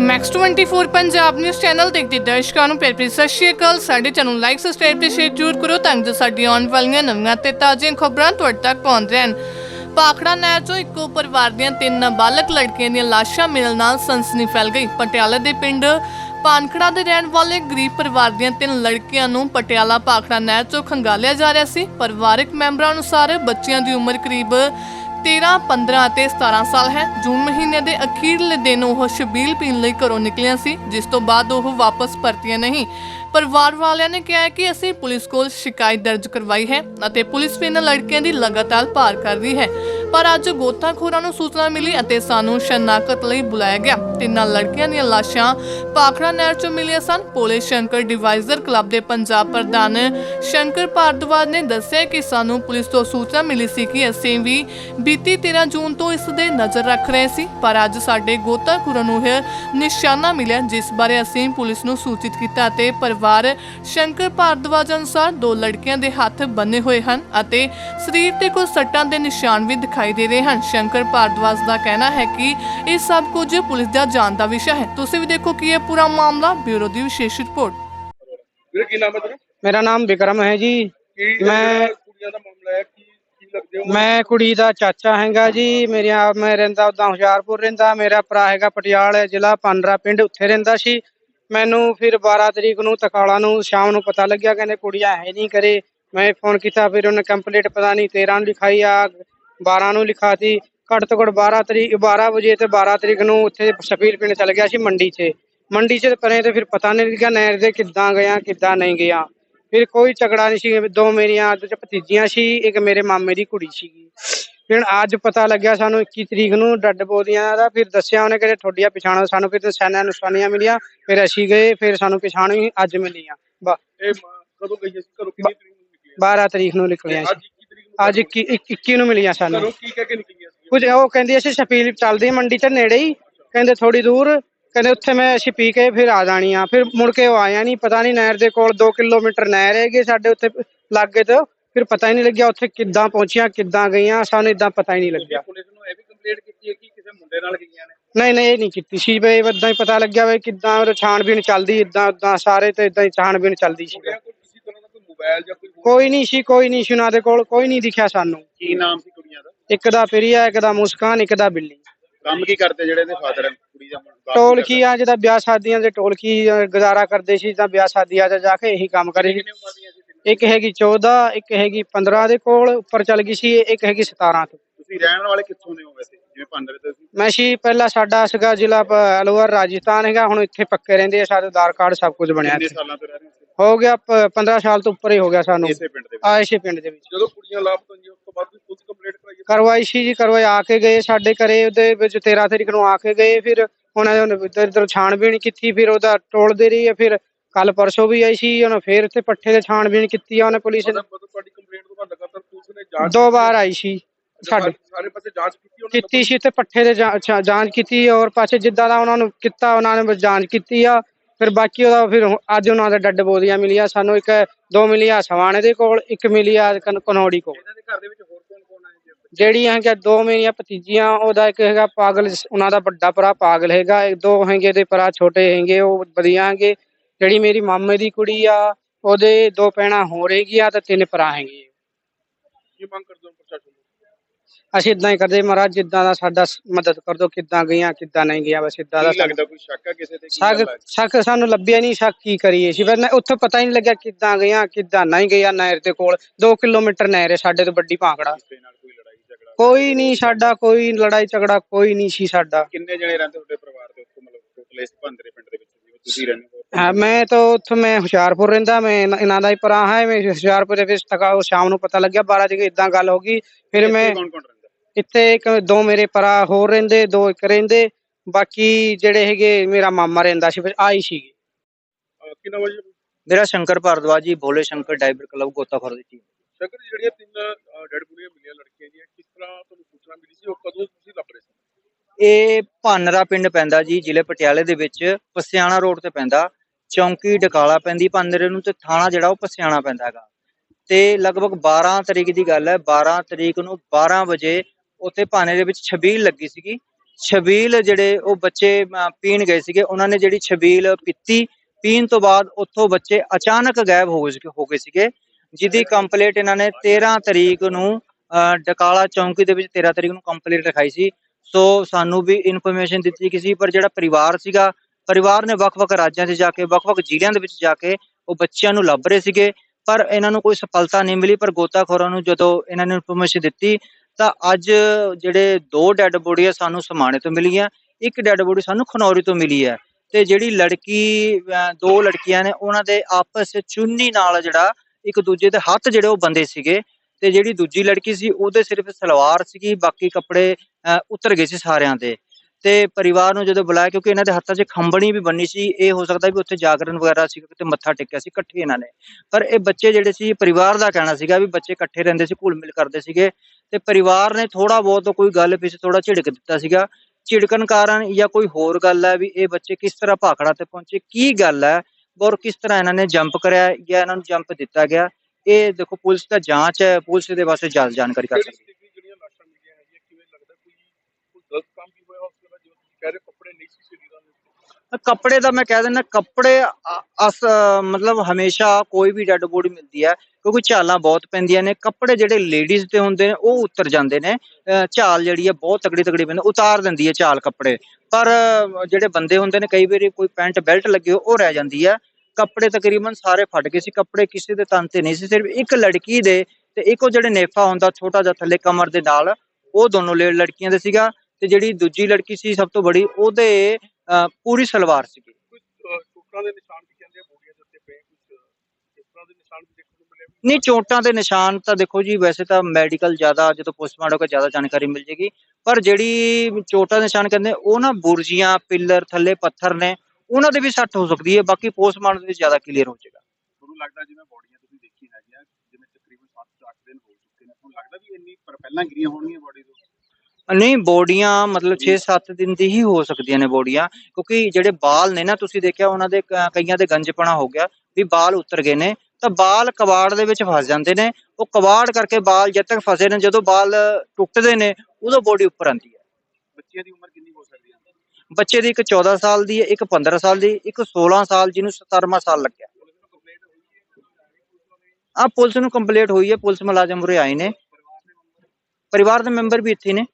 Max 24 Punjab news channel ਦੇਖਦੇ ਦਰਸ਼ਕਾਂ ਨੂੰ ਪਿਆਰ ਭਰੀ ਸਤਿ ਸ਼੍ਰੀ ਅਕਾਲ। ਸਾਡੇ ਚੈਨਲ ਨੂੰ ਲਾਈਕ ਸਬਸਕ੍ਰਾਈਬ ਤੇ ਸ਼ੇਅਰ ਜ਼ਰੂਰ ਕਰੋ ਤਾਂ ਜੋ ਸਾਡੀਆਂ ਆਉਣ ਵਾਲੀਆਂ ਨਵੀਆਂ ਤੇ ਤਾਜ਼ੀਆਂ ਖਬਰਾਂ ਤੁਹਾਡੇ ਤੱਕ ਪਹੁੰਚ ਰਹਿਣ। ਪਾਖੜਾ ਨਹਿਰ 'ਚੋਂ ਇੱਕੋ ਪਰਿਵਾਰ ਦੀਆਂ ਤਿੰਨ ਨਾਬਾਲਗ ਲੜਕੀਆਂ ਦੀਆਂ ਲਾਸ਼ਾਂ ਮਿਲਣ ਨਾਲ ਸਨਸਨੀ ਫੈਲ ਗਈ। ਪਟਿਆਲਾ ਦੇ ਪਿੰਡ ਪਾਨਖੜਾ ਦੇ ਰਹਿਣ ਵਾਲੇ ਗਰੀਬ ਪਰਿਵਾਰ ਦੀਆਂ ਤਿੰਨ ਲੜਕੀਆਂ ਨੂੰ ਪਟਿਆਲਾ ਪਾਖੜਾ ਨਹਿਰ 'ਚੋਂ ਖੰਗਾਲਿਆ ਜਾ ਰਿਹਾ ਸੀ। ਪਰਿਵਾਰਕ ਮੈਂਬਰਾਂ ਅਨੁਸਾਰ ਬੱਚਿਆਂ ਦੀ ਉਮਰ ਕਰੀਬ 13, 15 ਅਤੇ 17 ਸਾਲ ਹੈ। ਜੂਨ ਮਹੀਨੇ ਦੇ ਅਖੀਰਲੇ ਦਿਨ ਉਹ ਸ਼ਬੀਲ ਪੀਣ ਲਈ ਘਰੋਂ ਨਿਕਲਿਆ ਸੀ ਜਿਸ ਤੋਂ ਬਾਅਦ ਉਹ ਵਾਪਸ ਪਰਤੀਆਂ ਨਹੀਂ। ਪਰਿਵਾਰ ਵਾਲਿਆਂ ਨੇ ਕਿਹਾ ਕਿ ਅਸੀਂ ਪੁਲਿਸ ਕੋਲ ਸ਼ਿਕਾਇਤ ਦਰਜ ਕਰਵਾਈ ਹੈ ਅਤੇ ਪੁਲਿਸ ਵੀ ਇਹਨਾਂ ਲੜਕੀਆਂ ਦੀ ਲਗਾਤਾਰ ਭਾਲ ਕਰ ਰਹੀ ਹੈ। ਪਰ ਅੱਜ ਗੋਤਾਖੋਰਾਂ ਨੂੰ ਸੂਚਨਾ ਮਿਲੀ ਅਤੇ ਸਾਨੂੰ ਸ਼ਨਾਖਤ ਲਈ ਬੁਲਾਇਆ ਗਿਆ ਤਿੰਨਾਂ ਲੜਕੀਆਂ ਦੀਆਂ ਲਾਸ਼ਾਂ ਪਾਖੜਾ ਨਹਿਰ ਚੋਂ ਮਿਲੀਆਂ ਸਨ। ਪੋਲੇ ਸ਼ੰਕਰ ਡਿਵਾਈਜ਼ਰ ਕਲੱਬ ਦੇ ਪੰਜਾਬ ਪ੍ਰਧਾਨ ਸ਼ੰਕਰ ਭਾਰਦਵਾਜ ਨੇ ਦੱਸਿਆ ਕਿ ਸਾਨੂੰ ਪੁਲਿਸ ਤੋਂ ਸੂਚਨਾ ਮਿਲੀ ਸੀ ਕਿ ਅਸੀਂ ਵੀ ਬੀਤੀ 13 ਜੂਨ ਤੋਂ ਇਸ ਦੇ ਨਜ਼ਰ ਰੱਖ ਰਹੇ ਸੀ, ਪਰ ਅੱਜ ਸਾਡੇ ਗੋਤਾਖੋਰਾਂ ਨੂੰ ਇਹ ਨਿਸ਼ਾਨਾ ਮਿਲਿਆ, ਜਿਸ ਬਾਰੇ ਅਸੀਂ ਪੁਲਿਸ ਨੂੰ ਸੂਚਿਤ ਕੀਤਾ ਅਤੇ ਪਰਿਵਾਰ ਸ਼ੰਕਰ ਭਾਰਦਵਾਜ ਅਨੁਸਾਰ ਦੋ ਲੜਕੀਆਂ ਦੇ ਹੱਥ ਬੰਨੇ ਹੋਏ ਹਨ ਅਤੇ ਸਰੀਰ ਤੇ ਕੁਝ ਸੱਟਾਂ ਦੇ ਨਿਸ਼ਾਨ ਵੀ ਦਿਖਾਈ ਦੇ ਰਹੇ ਹਨ। ਸ਼ੰਕਰ ਭਾਰਦਵਾਜ ਦਾ ਕਹਿਣਾ ਹੈ ਕਿ ਇਹ ਸਭ ਕੁਝ ਪੁਲਿਸ ਦਾ ਜਾਣ ਦਾ ਵਿਸ਼ਾ ਹੈ। ਤੁਸੀਂ ਵੀ ਦੇਖੋ ਕਿ ਇਹ ਪੂਰਾ ਮਾਮਲਾ ਬਿਊਰੋ ਦੀ ਵਿਸ਼ੇਸ਼ ਰਿਪੋਰਟ। ਵੀਰੇ ਕੀ ਨਾਮ ਹੈ ਤੇਰਾ? ਮੇਰਾ ਨਾਮ ਵਿਕਰਮ ਹੈ ਜੀ। ਕੀ ਮੈਂ- ਕੁੜੀਆਂ ਦਾ ਮਾਮਲਾ ਹੈ ਕੀ ਕੀ ਲੱਗਦੇ ਹੋ ਮੈਂ ਕੁੜੀ ਦਾ ਚਾਚਾ ਹੈਗਾ ਜੀ। ਮੇਰੀਆਂ ਮੈਂ ਰਹਿੰਦਾ ਉਦਾਂ ਹੁਸ਼ਿਆਰਪੁਰ ਰਹਿੰਦਾ। ਮੇਰਾ ਭਰਾ ਹੈਗਾ ਪਟਿਆਲੇ ਜ਼ਿਲ੍ਹਾ ਪਾਂਡਰਾ ਪਿੰਡ ਉੱਥੇ ਰਹਿੰਦਾ ਸੀ। ਮੈਨੂੰ ਫਿਰ 12 ਤਰੀਕ ਨੂੰ ਤਕਾਲਾ ਨੂੰ ਸ਼ਾਮ ਨੂੰ ਪਤਾ ਲੱਗਿਆ ਕਹਿੰਦੇ ਕੁੜੀਆਂ ਹੈ ਨਹੀਂ ਕਰੇ। ਮੈਂ ਫੋਨ ਕੀਤਾ ਫਿਰ ਉਹਨੇ ਕੰਪਲੀਟ ਪਤਾ ਨਹੀਂ 13 ਨੂੰ ਲਿਖਾਈ ਆ। 12 ਨੂੰ ਲਿਖਾਤੀ ਘੱਟ ਤੋਂ ਘੱਟ 12 ਤਰੀਕ 12 ਵਜੇ ਤੇ 12 ਤਰੀਕ ਨੂੰ ਉੱਥੇ ਸਪੀਲ ਪਿੰਡ ਚਲ ਗਿਆ ਸੀ ਮੰਡੀ 'ਚ। ਮੰਡੀ 'ਚ ਪਰੇ ਤੇ ਫਿਰ ਪਤਾ ਨਹੀਂ ਲੱਗਿਆ ਨਹਿਰ ਦੇ ਕਿੱਦਾਂ ਗਿਆ ਕਿੱਦਾਂ ਨਹੀਂ ਗਿਆ। ਫਿਰ ਕੋਈ ਝਗੜਾ ਨਹੀਂ ਸੀ ਦੋ ਮੇਰੀਆਂ ਭਤੀਜੀਆਂ ਸੀ ਇੱਕ ਮੇਰੇ ਮਾਮੇ ਦੀ ਕੁੜੀ ਸੀਗੀ। ਫਿਰ ਅੱਜ ਪਤਾ ਲੱਗਿਆ ਸਾਨੂੰ 21 ਤਰੀਕ ਨੂੰ ਡੱਡ ਬੋਦੀਆਂ ਦਾ ਫਿਰ ਦੱਸਿਆ ਉਹਨੇ ਕਿ ਤੁਹਾਡੀਆਂ ਪਛਾਣੋ ਸਾਨੂੰ ਫਿਰ ਨਿਸ਼ਾਨਾਂ ਨਿਸ਼ਾਨੀਆਂ ਮਿਲੀਆਂ ਫਿਰ ਅਸੀਂ ਗਏ ਫਿਰ ਸਾਨੂੰ ਪਛਾਣੀ ਅੱਜ ਮਿਲੀਆਂ। ਇਹ ਕਦੋਂ ਗਈ ਸੀ? ਘਰੋਂ ਕਿੰਨੀ ਤਰੀਕ ਨੂੰ ਨਿਕਲੀ 12 ਤਰੀਕ ਨੂੰ ਨਿਕਲੀਆਂ ਸੀ। 21 ਤਰੀਕ ਨੂੰ ਅੱਜ 21 21 ਨੂੰ ਮਿਲੀਆਂ ਸਾਨੂੰ। ਘਰੋਂ ਕੀ ਕਹਿ ਕੇ ਨਿਕਲੀਆਂ ਸੀ ਕੁਝ ਉਹ ਕਹਿੰਦੀ ਅਸੀਂ ਸ਼ਪੀਲ ਚੱਲਦੀ ਮੰਡੀ ਤੇ ਨੇੜੇ ਹੀ। ਕਹਿੰਦੇ ਥੋੜੀ ਦੂਰ। ਕਹਿੰਦੇ ਉੱਥੇ ਮੈਂ ਅਸੀਂ ਪੀ ਕੇ ਫਿਰ ਆ ਜਾਣੀ ਆ। ਫਿਰ ਮੁੜ ਕੇ ਉਹ ਆਇਆ ਨਹੀਂ ਪਤਾ ਨਹੀਂ ਨਹਿਰ ਦੇ ਕੋਲ 2 ਕਿਲੋਮੀਟਰ ਨਹਿਰ ਹੈਗੀ ਸਾਡੇ ਉੱਥੇ ਲਾਗੇ ਤੋਂ। ਫਿਰ ਪਤਾ ਹੀ ਨਹੀਂ ਲੱਗਿਆ ਉੱਥੇ ਕਿੱਦਾਂ ਪਹੁੰਚੀਆਂ ਕਿੱਦਾਂ ਗਈਆਂ। ਸਾਨੂੰ ਇਦਾਂ ਪਤਾ ਹੀ ਨਹੀਂ ਲੱਗਿਆ। ਪੁਲਿਸ ਨੂੰ ਇਹ ਵੀ ਕੰਪਲੇਂਟ ਕੀਤੀ ਹੈ ਕਿ ਕਿਸੇ ਮੁੰਡੇ ਨਾਲ ਗਈਆਂ ਨੇ? ਨਹੀਂ ਨਹੀਂ ਇਹ ਨਹੀਂ ਕੀਤੀ ਸੀ ਬਈ। ਇਦਾਂ ਹੀ ਪਤਾ ਲੱਗਿਆ ਵੀ ਕਿੱਦਾਂ ਉਹ ਛਾਣਬੀਣ ਚੱਲਦੀ ਇਦਾਂ ਉਦਾਂ ਸਾਰੇ ਤੇ ਇਦਾਂ ਹੀ ਛਾਣਬੀਣ ਚੱਲਦੀ ਸੀ। ਕੋਲ ਕਿਸੇ ਤਰ੍ਹਾਂ ਦਾ ਕੋਈ ਮੋਬਾਈਲ ਜਾਂ ਕੋਈ ਨਹੀਂ ਸੀ ਕੋਈ ਨਹੀਂ ਸੀ ਉਹਨਾਂ ਦੇ ਕੋਲ ਕੋਈ ਨਹੀਂ ਦਿਖਿਆ ਸਾਨੂੰ। ਕੀ ਨਾਮ ਸੀ ਕੁੜੀਆਂ ਦਾ? ਇੱਕ ਦਾ ਪ੍ਰਿਆ ਇੱਕ ਦਾ ਮੁਸਕਾਨ ਇੱਕ ਦਾ ਬਿੱਲੀ। ਕੰਮ ਕੀ ਕਰਦੇ ਜਿਹੜੇ ਨੇ ਫਾਦਰ ਕੁੜੀ ਦਾ ਬਾਪ ਟੋਲ ਕੀ ਕੀ ਆ ਜਿਹਦਾ ਵਿਆਹ ਸ਼ਾਦੀਆਂ ਦੇ ਟੋਲ ਕੀ ਅ, ਗੁਜ਼ਾਰਾ ਕਰਦੇ ਸੀ ਤਾਂ ਵਿਆਹ ਸ਼ਾਦੀਆਂ 'ਚ ਜਾ ਕੇ ਇਹੀ ਕੰਮ ਕਰੇ? ਇੱਕ ਹੈਗੀ 14 ਇੱਕ ਹੈਗੀ 15 ਦੇ ਕੋਲ ਉੱਪਰ ਚੱਲ ਗਈ ਸੀ ਇੱਕ ਹੈਗੀ 17 ਤੋਂ। ਤੁਸੀਂ ਰਹਿਣ ਵਾਲੇ ਕਿੱਥੋਂ ਦੇ ਹੋ ਵੈਸੇ? ਜਿਵੇਂ ਪੰਦਰ ਤੇ ਮੈਂ ਸੀ ਪਹਿਲਾਂ ਸਾਡਾ ਸੀਗਾ ਜ਼ਿਲ੍ਹਾ ਅਲਵਰ ਰਾਜਸਥਾਨ ਹੈਗਾ ਹੁਣ ਇੱਥੇ ਪੱਕੇ ਰਹਿੰਦੇ ਆ ਸਾਡੇ ਆਧਾਰ ਕਾਰਡ ਸਭ ਕੁਝ ਬਣਿਆ ਕਿੰਨੇ ਇੱਥੇ। ਸਾਲਾਂ ਤੋਂ ਰਹਿ ਰਹੇ ਹੋ? ਹੋ ਗਿਆ ਪ- 15 ਸਾਲ ਤੋਂ ਉੱਪਰ ਹੀ ਹੋ ਗਿਆ ਸਾਨੂੰ। ਇਸੇ ਪਿੰਡ ਦੇ ਵਿੱਚ। ਆ ਇਸੇ ਪਿੰਡ ਦੇ ਵਿੱਚ। ਜਦੋਂ ਕੁੜੀਆਂ ਲਾਪਤਾ ਹੋਈਆਂ ਉਸ ਤੋਂ ਬਾਅਦ ਤੁਸੀਂ ਪੁਲਿਸ ਕੰਪਲੇਂਟ ਕਰਾਈ? ਕਰਵਾਈ ਸੀ ਜੀ ਕਰਵਾਈ ਆ ਕੇ ਗਏ ਸਾਡੇ ਘਰੇ ਉਹਦੇ ਵਿੱਚ 13 ਤਰੀਕ ਨੂੰ ਆ ਕੇ ਗਏ ਫਿਰ ਉਹਨਾਂ ਨੇ ਇੱਧਰ ਇੱਧਰ ਛਾਣਬੀਣ ਕੀਤੀ ਫਿਰ ਉਹਦਾ ਟੋਲਦੇ ਰਹੀ ਹੈ ਫਿਰ ਕੱਲ ਪਰਸੋਂ ਵੀ ਆਈ ਸੀ ਉਹਨੇ ਫਿਰ ਇੱਥੇ ਪੱਠੇ ਦੇ ਛਾਣਬੀਣ ਕੀਤੀ ਆ ਉਹਨੇ ਪੁਲਿਸ ਨੇ ਤੁਹਾਡੀ ਕੰਪਲੇਂਟ ਤੋਂ ਬਾਅਦ ਲਗਾਤਾਰ ਪੁਲਿਸ ਨੇ ਜਾਂਚ ਦੋ ਵਾਰ ਆਈ ਸੀ ਸਾਡੇ। ਸਾਰੇ ਪਾਸੇ ਜਾਂਚ ਕੀਤੀ ਉਹਨਾਂ? ਕੀਤੀ ਸੀ ਤੇ ਪੱਠੇ ਦੇ ਜਾਂ- ਜਾਂ- ਜਾਂਚ ਕੀਤੀ ਔਰ ਪਾਸੇ ਜਿੱਦਾਂ ਦਾ ਉਹਨਾਂ ਨੂੰ ਕੀਤਾ ਉਹਨਾਂ ਨੇ ਜਾਂਚ ਕੀਤੀ ਆ। ਫਿਰ ਬਾਕੀ ਉਹਦਾ ਫਿਰ ਹੁਣ ਅੱਜ ਉਹਨਾਂ ਦਾ ਡੱਡ ਬੋਦੀਆਂ ਮਿਲੀਆਂ ਸਾਨੂੰ ਇੱਕ ਦੋ ਮਿਲੀਆਂ ਸਵਾਣੇ ਦੇ ਕੋਲ ਇੱਕ ਮਿਲੀ ਆ ਕਨ- ਕਨੌੜੀ ਕੋਲ। ਇਹਨਾਂ ਦੇ ਘਰ ਦੇ ਵਿੱਚ ਹੋਰ ਕੌਣ ਕੌਣ ਆਏ ਜੀ ਜਿਹੜੀ ਹੈਗਾ ਦੋ ਮੇਰੀਆਂ ਭਤੀਜੀਆਂ ਉਹਦਾ ਇੱਕ ਹੈਗਾ ਪਾਗਲ ਉਹਨਾਂ ਦਾ ਵੱਡਾ ਭਰਾ ਪਾਗਲ ਹੈਗਾ ਇੱਕ ਦੋ ਹੈਗੇ ਦੇ ਭਰਾ ਛੋਟੇ ਹੈਗੇ ਉਹ ਵਧੀਆ ਹੈਗੇ। ਜਿਹੜੀ ਮੇਰੀ ਮਾਮੇ ਦੀ ਕੁੜੀ ਆ ਉਹਦੇ ਦੋ ਭੈਣਾਂ ਹੋਰ ਹੈਗੀਆਂ ਤੇ ਤਿੰਨ ਭਰਾ ਹੈਗੇ ਕੀ ਮੰਗ ਕਰਦੇ ਹੋ ਪ੍ਰਸ਼ਾਸਨ ਨੂੰ ਅਸੀਂ ਇਦਾਂ ਹੀ ਕਰਦੇ ਮਹਾਰਾਜ ਜਿੱਦਾਂ ਦਾ ਸਾਡਾ ਸ- ਮਦਦ ਕਰ ਦੋ ਕਿੱਦਾਂ ਗਈਆਂ ਕਿੱਦਾਂ ਨਹੀਂ ਗਿਆ ਬਸ ਇਦਾਂ ਦਾ ਕੀ ਲੱਗਦਾ ਕੋਈ ਸ਼ੱਕ ਹੈ ਕਿਸੇ ਤੇ ਕੀ ਸ਼ੱਕ ਗੱਲ ਹੈ? ਸ਼ੱਕ ਸਾਨੂੰ ਲੱਭਿਆ ਨਹੀਂ ਸ਼ੱਕ ਕੀ ਕਰੀਏ ਸੀ ਫਿਰ ਨਾ- ਉੱਥੇ ਪਤਾ ਹੀ ਨਹੀਂ ਲੱਗਿਆ ਕਿੱਦਾਂ ਗਈਆਂ ਕਿੱਦਾਂ ਨਹੀਂ ਗਈਆਂ ਨਹਿਰ ਦੇ ਕੋਲ। 2 ਕਿਲੋਮੀਟਰ ਨਹਿਰ ਹੈ ਸਾਡੇ ਤੋਂ ਵੱਡੀ ਭਾਂਕੜਾ ਕਿਸੇ ਨਾਲ ਕੋਈ ਲੜਾਈ ਝਗੜਾ ਕੋਈ ਨਹੀਂ ਸਾਡਾ ਕੋਈ ਲੜਾਈ ਝਗੜਾ ਕੋਈ ਨਹੀਂ ਸੀ ਸਾਡਾ। ਕਿੰਨੇ ਜਣੇ ਰਹਿੰਦੇ ਤੁਹਾਡੇ ਪਰਿਵਾਰ ਦੇ ਉੱਥੇ ਮਤਲਬ ਟੋਟਲ ਇਸ ਭੰਦਰੇ ਪਿੰਡ ਦੇ ਵਿੱਚ ਜਿਵੇਂ ਤੁਸੀਂ ਰਹਿੰਦੇ ਹੋ? ਹਾਂ ਮੈਂ ਤਾਂ ਉੱਥੇ ਮੈਂ ਹੁਸ਼ਿਆਰਪੁਰ ਰਹਿੰਦਾ ਮੈਂ ਇਹਨਾਂ- ਇਹਨਾਂ ਦਾ ਹੀ ਭਰਾ ਹੈ ਮੈਂ ਹੁਸ਼ਿਆਰਪੁਰ ਦੇ ਵਿੱਚ ਤੱਕ ਉਹ ਸ਼ਾਮ ਨੂੰ ਪਤਾ ਲੱਗਿਆ 12 ਵਜੇ ਇਦਾਂ ਗੱਲ ਹੋ ਗਈ ਫਿਰ ਮੈਂ ਕੌਣ ਕੌਣ ਰਹਿੰਦਾ? ਇੱਥੇ ਇੱਕ ਦੋ ਮੇਰੇ ਭਰਾ ਹੋਰ ਰਹਿੰਦੇ ਦੋ ਇੱਕ ਰਹਿੰਦੇ। ਬਾਕੀ ਜਿਹੜੇ ਹੈਗੇ ਮੇਰਾ ਮਾਮਾ ਰਹਿੰਦਾ ਸੀ ਫਿਰ ਆਈ ਸੀ ਵਜੇ? ਮੇਰਾ ਸ਼ੰਕਰ ਭਾਰਦਵਾਜ ਜੀ ਭੋਲੇ ਸ਼ੰਕਰ ਡਾਈਵਰ ਕਲੱਬ ਗੋਤਾਖੋਰ ਦੀ ਟੀਮ ਸ਼ਕਰ ਜੀ ਜਿਹੜੀਆਂ ਤਿੰਨ ਡੈਡ ਬੁੜੀਆਂ ਮਿਲੀਆਂ ਲੜਕੀਆਂ ਦੀਆਂ ਕਿਸ ਤਰ੍ਹਾਂ ਤੁਹਾਨੂੰ ਸੂਚਨਾ ਮਿਲੀ ਸੀ ਉਹ ਕਦੋਂ ਤੁਸੀਂ ਲੱਭ ਰਹੇ ਸੀ? ਇਹ ਭਾਨਰਾ ਪਿੰਡ ਪੈਂਦਾ ਜੀ ਜ਼ਿਲ੍ਹੇ ਪਟਿਆਲੇ ਦੇ ਵਿੱਚ ਪਸਿਆਣਾ ਰੋਡ ਤੇ ਪੈਂਦਾ। ਚੌਂਕੀ ਡਕਾਲਾ ਪੈਂਦੀ ਭਾਨਰੇ ਨੂੰ ਤੇ ਥਾਣਾ ਜਿਹੜਾ ਉਹ ਪਸਿਆਣਾ ਪੈਂਦਾ ਹੈਗਾ। ਤੇ ਲਗਭਗ 12 ਤਰੀਕ ਦੀ ਗੱਲ ਹੈ 12 ਤਰੀਕ ਨੂੰ 12 ਵਜੇ ਉੱਥੇ ਭਾਨੇ ਦੇ ਵਿੱਚ ਛਬੀਲ ਲੱਗੀ ਸੀਗੀ। ਛਬੀਲ ਜਿਹੜੇ ਉਹ ਬੱਚੇ ਪੀਣ ਗਏ ਸੀਗੇ। ਉਹਨਾਂ ਨੇ ਜਿਹੜੀ ਛਬੀਲ ਪੀਤੀ, ਪੀਣ ਤੋਂ ਬਾਅਦ ਉੱਥੋਂ ਬੱਚੇ ਅਚਾਨਕ ਗਾਇਬ ਹੋ ਗਏ ਹੋ ਗਏ ਸੀਗੇ। ਜਿਹਦੀ ਕੰਪਲੀਟ ਇਹਨਾਂ ਨੇ 13 ਤਰੀਕ ਨੂੰ ਡਕਾਲਾ ਚੌਂਕੀ ਦੇ ਵਿੱਚ 13 ਤਰੀਕ ਨੂੰ ਕੰਪਲੀਟ ਲਿਖਾਈ ਸੀ। ਸੋ ਸਾਨੂੰ ਵੀ ਇਨਫੋਰਮੇਸ਼ਨ ਦਿੱਤੀ ਗਈ ਸੀ, ਪਰ ਜਿਹੜਾ ਪਰਿਵਾਰ ਸੀਗਾ, ਪਰਿਵਾਰ ਨੇ ਵੱਖ-ਵੱਖ ਰਾਜਾਂ 'ਚ ਜਾ ਕੇ, ਵੱਖ-ਵੱਖ ਜ਼ਿਲ੍ਹਿਆਂ ਦੇ ਵਿੱਚ ਜਾ ਕੇ ਉਹ ਬੱਚਿਆਂ ਨੂੰ ਲੱਭ ਰਹੇ ਸੀਗੇ। ਪਰ ਇਹਨਾਂ ਨੂੰ ਕੋਈ ਸਫਲਤਾ ਨਹੀਂ ਮਿਲੀ, ਪਰ ਗੋਤਾਖੋਰਾਂ ਨੂੰ ਜਦੋਂ ਇਹਨਾਂ ਨੇ ਇਨਫੋਰਮੇਸ਼ਨ ਦਿੱਤੀ ਤਾਂ ਅੱਜ ਜਿਹੜੇ ਦੋ ਡੈੱਡ ਬੋਡੀਆਂ ਸਾਨੂੰ ਸਮਾਣੇ ਤੋਂ ਮਿਲੀਆਂ ਇੱਕ ਡੈੱਡ ਬੋਡੀ ਸਾਨੂੰ ਖਨੌਰੀ ਤੋਂ ਮਿਲੀ ਹੈ ਤੇ ਜਿਹੜੀ ਲੜਕੀ ਦੋ ਲੜਕੀਆਂ ਨੇ ਉਹਨਾਂ ਦੇ ਆਪਸ ਵਿੱਚ ਚੁੰਨੀ ਨਾਲ ਜਿਹੜਾ ਇੱਕ ਦੂਜੇ ਦੇ ਹੱਥ ਜਿਹੜੇ ਉਹ ਬੰਦੇ ਸੀਗੇ ਤੇ ਜਿਹੜੀ ਦੂਜੀ ਲੜਕੀ ਸੀ ਉਹਦੇ ਸਿਰਫ ਸਲਵਾਰ ਸੀਗੀ ਬਾਕੀ ਕੱਪੜੇ ਅਹ, ਉਤਰ ਗਏ ਸੀ ਸਾਰਿਆਂ ਦੇ। ਤੇ ਪਰਿਵਾਰ ਨੂੰ ਜਦੋਂ ਬੁਲਾਇਆ, ਕਿਉਂਕਿ ਇਹਨਾਂ ਦੇ ਹੱਥਾਂ 'ਚ ਖੰਬਣੀ ਵੀ ਬੰਨੀ ਸੀ, ਇਹ ਹੋ ਸਕਦਾ ਵੀ ਉੱਥੇ ਜਾਗਰਣ ਵਗੈਰਾ ਸੀ ਕਿਤੇ ਮੱਥਾ ਟੇਕਿਆ ਸੀ ਇਕੱਠੇ ਇਹਨਾਂ ਨੇ। ਪਰ ਇਹ ਬੱਚੇ ਜਿਹੜੇ ਸੀ ਪਰਿਵਾਰ ਦਾ ਕਹਿਣਾ ਸੀਗਾ ਵੀ ਬੱਚੇ ਇਕੱਠੇ ਰਹਿੰਦੇ ਸੀ ਘੁਲ ਮਿਲ ਕਰਦੇ ਸੀਗੇ ਤੇ ਪਰਿਵਾਰ ਨੇ ਥੋੜਾ ਬਹੁਤ ਕੋਈ ਗੱਲ ਪਿੱਛੇ ਥੋੜਾ ਝਿੜਕ ਦਿੱਤਾ ਸੀਗਾ। ਝਿੜਕਣ ਕਾਰਨ ਜਾਂ ਕੋਈ ਹੋਰ ਗੱਲ ਹੈ ਵੀ ਇਹ ਬੱਚੇ ਕਿਸ ਤਰ੍ਹਾਂ ਭਾਖੜਾ ਤੇ ਪਹੁੰਚੇ, ਕੀ ਗੱਲ ਹੈ ਔਰ ਕਿਸ ਤਰ੍ਹਾਂ ਇਹਨਾਂ ਨੇ ਜੰਪ ਕਰਿਆ ਜਾਂ ਇਹਨਾਂ ਨੂੰ ਜੰਪ ਦਿੱਤਾ ਗਿਆ, ਇਹ ਦੇਖੋ ਪੁਲਿਸ ਦਾ ਜਾਂਚ ਹੈ, ਪੁਲਿਸ ਦੇ ਵਾਸਤੇ ਜ਼ਿਆਦਾ ਜਾਣਕਾਰੀ ਕਰ ਸਕਦੀ ਹੈ ਜਿਹੜੀ ਜਿਹੜੀਆਂ ਲਾਸ਼ਾਂ ਮਿਲੀਆਂ ਹੈਗੀਆਂ ਕਿਵੇਂ ਲੱਗਦਾ ਕੋਈ ਕੋਈ ਗਲਤ ਕੰਮ ਵੀ ਹੋਇਆ ਉਸ ਦਾ ਜਿਵੇਂ ਤੁਸੀਂ ਕਹਿ ਰਹੇ ਕੱਪੜੇ ਨਹੀਂ ਸੀ ਸਰੀਰਾਂ ਦੇ ਉੱਤੇ ਕੱਪੜੇ ਦਾ ਮੈਂ ਕਹਿ ਦਿੰਦਾ, ਕੱਪੜੇ ਅਸ, ਮਤਲਬ ਹਮੇਸ਼ਾ ਕੋਈ ਵੀ ਡੈੱਡ ਬੋਡੀ ਮਿਲਦੀ ਹੈ, ਕਿਉਂਕਿ ਝਾਲਾਂ ਬਹੁਤ ਪੈਂਦੀਆਂ ਨੇ, ਕੱਪੜੇ ਜਿਹੜੇ ਲੇਡੀਜ਼ ਦੇ ਹੁੰਦੇ ਨੇ, ਉਹ ਉਤਰ ਜਾਂਦੇ ਨੇ। ਝਾਲ ਜਿਹੜੀ ਹੈ ਬਹੁਤ ਤਕੜੀ ਤਕੜੀ ਪੈਂਦੀ, ਉਤਾਰ ਦਿੰਦੀ ਹੈ ਝਾਲ ਕੱਪੜੇ। ਪਰ, ਜਿਹੜੇ ਬੰਦੇ ਹੁੰਦੇ ਨੇ, ਕਈ ਵਾਰੀ ਕੋਈ ਪੈਂਟ, ਬੈਲਟ ਲੱਗੇ ਹੋ ਉਹ ਰਹਿ ਜਾਂਦੀ ਹੈ। ਕੱਪੜੇ ਤਕਰੀਬਨ ਸਾਰੇ ਫਟ ਗਏ ਸੀ, ਕੱਪੜੇ ਕਿਸੇ ਦੇ ਤਨ ਤੇ ਨਹੀਂ ਸੀ, ਸਿਰਫ ਇੱਕ ਲੜਕੀ ਦੇ ਤੇ ਇੱਕ ਉਹ ਜਿਹੜੇ ਨੇਫਾ ਹੁੰਦਾ, ਛੋਟਾ ਜਿਹਾ ਥੱਲੇ ਕਮਰ ਦੇ ਨਾਲ, ਉਹ ਦੋਨੋਂ ਲੇ, ਲੜਕੀਆਂ ਦੇ ਸੀਗਾ। ਤੇ ਜਿਹੜੀ ਦੂਜੀ ਲੜਕੀ ਸੀ ਸਭ ਤੋਂ ਬੜੀ ਉਹਦੇ ਪੂਰੀ ਸਲਵਾਰ ਸੀਗੀ। ਚੋਟਾਂ ਦੇ ਨਿਸ਼ਾਨ ਵੀ ਕਹਿੰਦੇ ਆ ਬੋਡੀਆਂ ਦੇ ਉੱਤੇ ਪਏ ਕੁਝ ਇਸ ਤਰ੍ਹਾਂ ਦੇ ਨਿਸ਼ਾਨ ਵੀ ਦੇਖਣ ਨੂੰ ਮਿਲੇ ਵੀ। ਨਹੀਂ ਚੋਟਾਂ ਦੇ ਨਿਸ਼ਾਨ ਤਾਂ ਦੇਖੋ ਜੀ ਵੈਸੇ ਤਾਂ ਮੈਡੀਕਲ ਜ਼ਿਆਦਾ ਜਦੋਂ ਪੋਸਟਮਾਰਟਮ ਹੋਗਾ ਜ਼ਿਆਦਾ ਜਾਣਕਾਰੀ ਮਿਲ ਜੇਗੀ ਪਰ ਜਿਹੜੀ ਚੋਟਾਂ ਦੇ ਨਿਸ਼ਾਨ ਕਹਿੰਦੇ ਉਹ ਨਾ ਬੁਰਜੀਆਂ ਪਿੱਲਰ ਥੱਲੇ ਪੱਥਰ ਨੇ ਉਹਨਾਂ ਦੇ ਵੀ ਸੱਟ ਹੋ ਸਕਦੀ ਹੈ ਬਾਕੀ ਪੋਸਟਮਾਰਟਮ ਦੇ ਜ਼ਿਆਦਾ ਕਲੀਅਰ ਹੋ ਜਾਏਗਾ। ਤੁਹਾਨੂੰ ਲੱਗਦਾ ਜਿਵੇਂ ਬੋਡੀਆਂ ਤੁਸੀਂ ਦੇਖੀ ਹੈਗੀਆਂ ਜਿਵੇਂ ਤਕਰੀਬਨ 7-8 ਦਿਨ ਹੋ ਚੁੱਕੇ ਨੇ ਤੁਹਾਨੂੰ ਲੱਗਦਾ ਵੀ ਇੰਨੀ ਪਰ ਪਹਿਲਾਂ ਗਿਰੀਆਂ ਹੋਣਗੀਆਂ ਬੋਡੀ ਤੋਂ? ਨਹੀਂ ਬੋਡੀਆਂ ਮਤਲਬ 6-7 ਦਿਨ ਦੀ ਹੀ ਹੋ ਸਕਦੀਆਂ ਨੇ ਬੋਡੀਆਂ ਕਿਉਂਕਿ ਜਿਹੜੇ ਬਾਲ ਨੇ ਨਾ ਤੁਸੀਂ ਦੇਖਿਆ ਉਹਨਾਂ ਦੇ ਕ- ਕਈਆਂ ਦੇ ਗੰਜਪਣਾ ਹੋ ਗਿਆ ਵੀ ਬਾਲ ਉਤਰ ਗਏ ਨੇ ਤਾਂ ਬਾਲ ਕਬਾੜ ਦੇ ਵਿੱਚ ਫਸ ਜਾਂਦੇ ਨੇ ਉਹ ਕਬਾੜ ਕਰਕੇ ਬਾਲ ਜਦ ਤੱਕ ਫਸੇ ਨੇ ਜਦੋਂ ਬਾਲ ਟੁੱਟਦੇ ਨੇ ਉਦੋਂ ਬੋਡੀ ਉੱਪਰ ਆਉਂਦੀ ਹੈ। ਬੱਚਿਆਂ ਦੀ ਉਮਰ ਕਿੰਨੀ ਹੋ ਸਕਦੀ ਹੈ? ਬੱਚੇ ਦੀ ਇੱਕ 14 ਸਾਲ ਦੀ ਹੈ ਇੱਕ 15 ਸਾਲ ਦੀ ਇੱਕ 16 ਸਾਲ ਜਿਹਨੂੰ 17ਵਾਂ ਸਾਲ ਲੱਗਿਆ। ਆ ਪੁਲਿਸ ਨੂੰ ਕੰਪਲੀਟ ਹੋਈ ਹੈ ਪੁਲਿਸ ਮੁਲਾਜ਼ਮ ਉਰੇ ਆਏ ਨੇ। ਪਰਿਵਾਰ ਦੇ ਮੈਂਬਰ ਵੀ ਇੱਥੇ ਨੇ।